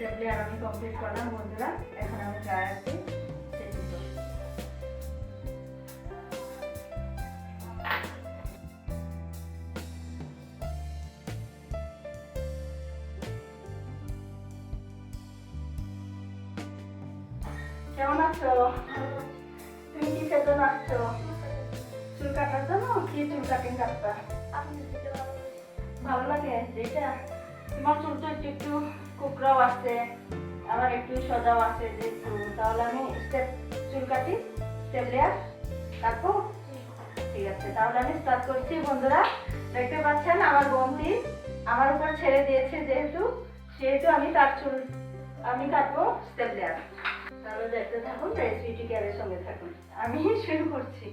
স্টেপলি আর আমি কমপ্লিট করলাম বন্ধুরা। এখন আমি ড্রায়ারটি কেমন আছো? তুমি কি সেজন আসছো চুল কাটার জন্য কি চুল কাটিং কাটতা ভালো লাগে? যেটা তোমার চুল তো একটু একটু কুকরাও আছে, আবার একটু সোজাও আছে যে তাহলে আমি স্টেপ চুল কাটি স্টেপ লেয়ার কাটবো ঠিক আছে। তাহলে আমি স্টার্ট করছি। বন্ধুরা, দেখতে পাচ্ছেন আমার বোনটি আমার উপর ছেড়ে দিয়েছে যেহেতু, সেহেতু আমি তার চুল, আমি কাটবো স্টেপ লেয়ার তাহলে দেখতে থাকুন রেসিপিটি কেয়ারের সঙ্গে থাকুন। আমি শুরু করছি।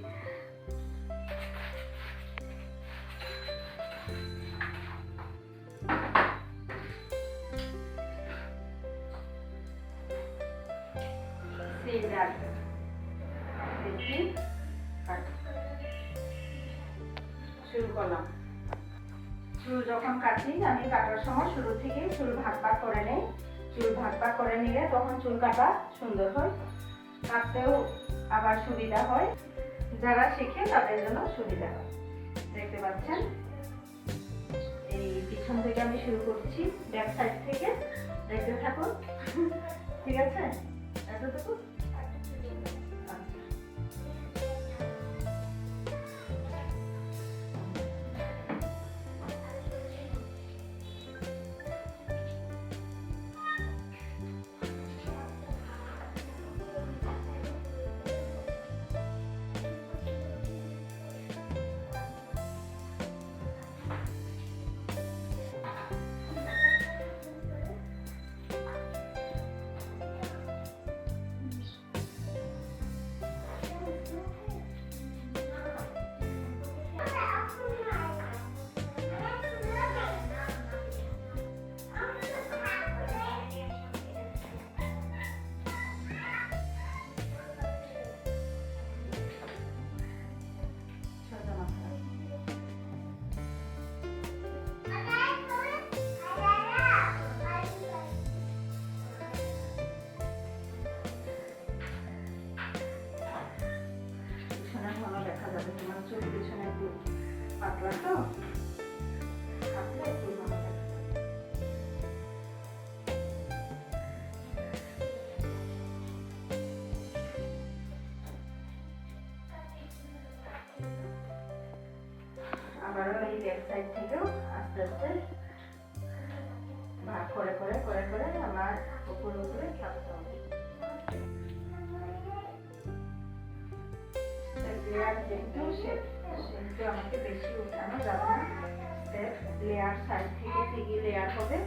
শুরু করলাম। চুল যখন কাটি আমি কাটার সময় শুরু থেকে চুল ভাগ ভাগ করে নেই। চুল ভাগ ভাগ করে নিলে তখন চুল কাটা সুন্দর হয়। কাটতেও আবার সুবিধা হয়। যারা শিখে তাদের জন্য সুবিধা হয়। দেখতে পাচ্ছেন? এই পিছন থেকে আমি শুরু করছি ব্যাক সাইড থেকে। দেখতে থাকুন। ঠিক আছে? এতটুকু? পিছনে পাতলা তো এই সাইড থেকেও আস্তে আস্তে করে আমার উপরে উপরে থাকতে হবে। সে- সেহেতু আমাকে বেশি উঠানো যাবে না স্টেপ লেয়ার সাইড থেকে ঠিকই লেয়ার হবে।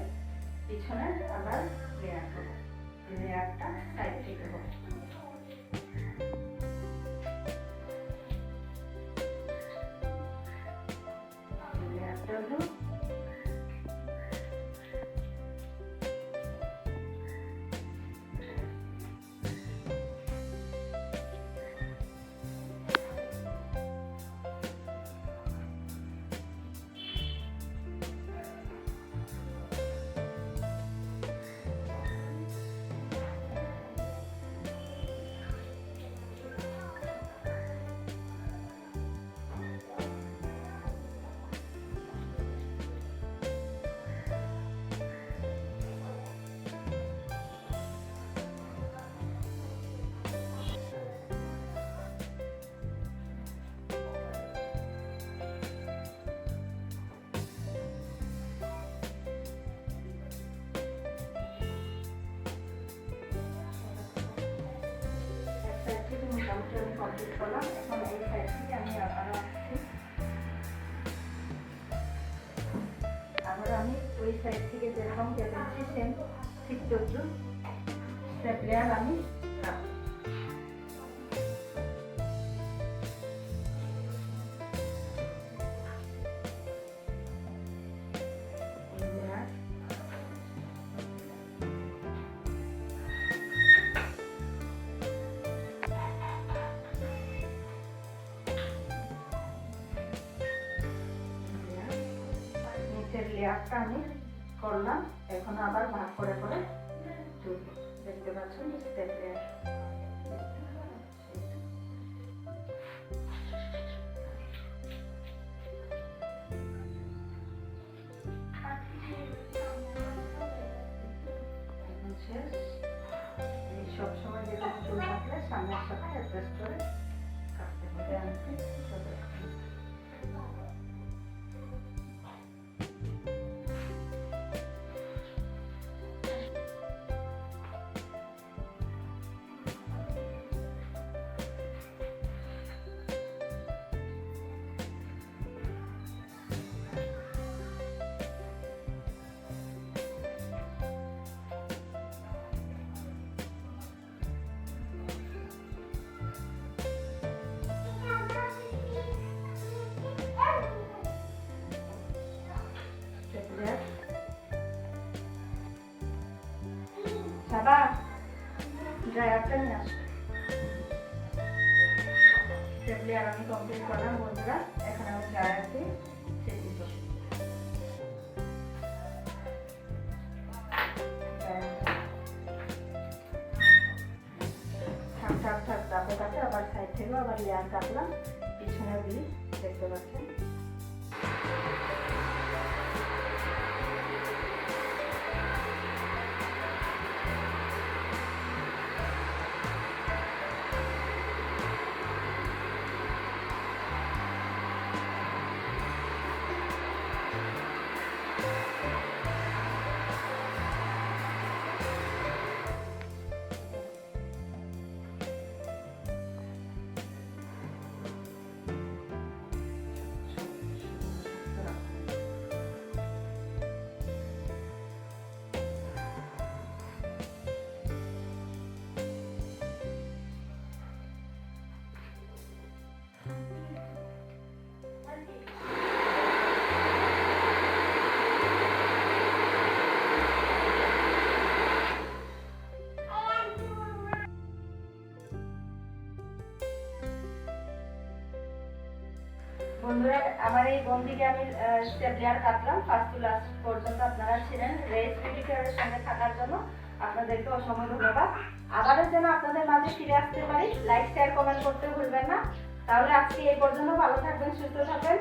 পিছনে আবার লেয়ার হবে। লেয়ারটা সাইড থেকে হবে। লেয়ারটা হলো কমপ্লিট করলাম এখন এই সাইড থেকে আমি আবারও আসছি আবার আমি ওই সাইড থেকে যেরকম কেটেছি সেম ঠিক স্টেপ আমি লেয়ারটা আমি করলাম, এখন আবার ভাগ করে করে চুল দেখতে পাচ্ছেন? শেষ। এই সবসময় যেরকম চুল কাটলে সামনের সাথে অ্যাডজাস্ট করে কাটতে হবে, আনতে ড্রায়ারটা নিয়ে আসো। স্টেপলার আমি কমপ্লিট করলাম, বন্ধুরা। এখন আমি ড্রায়ার দিয়ে ছেড়ে দিব থাক থাক থাক তাপে আবার সাইড থেকেও আবার লেয়ার কাটলাম। পিছনে দিয়ে দেখতে পাচ্ছেন? এই বন্দিকে আমি স্টেপলিয়ার কাটলাম। ফার্স্ট টু লাস্ট পর্যন্ত আপনারা ছিলেন। রেস সঙ্গে থাকার জন্য আপনাদেরকে অসংখ্য ধন্যবাদ। আবারও যেন আপনাদের মাঝে ফিরে আসতে পারি লাইক শেয়ার কমেন্ট করতে ভুলবেন না। তাহলে আজকে এই পর্যন্ত ভালো থাকবেন সুস্থ থাকবেন।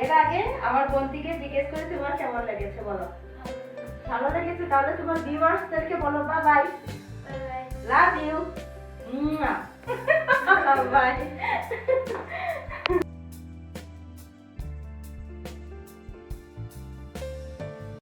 এর আগে আমার বন্দিকে জিজ্ঞেস করে তোমার কেমন লেগেছে বলো। ভালো লেগেছে? তাহলে তোমার ভিউয়ার্সদেরকে বলো বা বাই লাভ ইউ বাই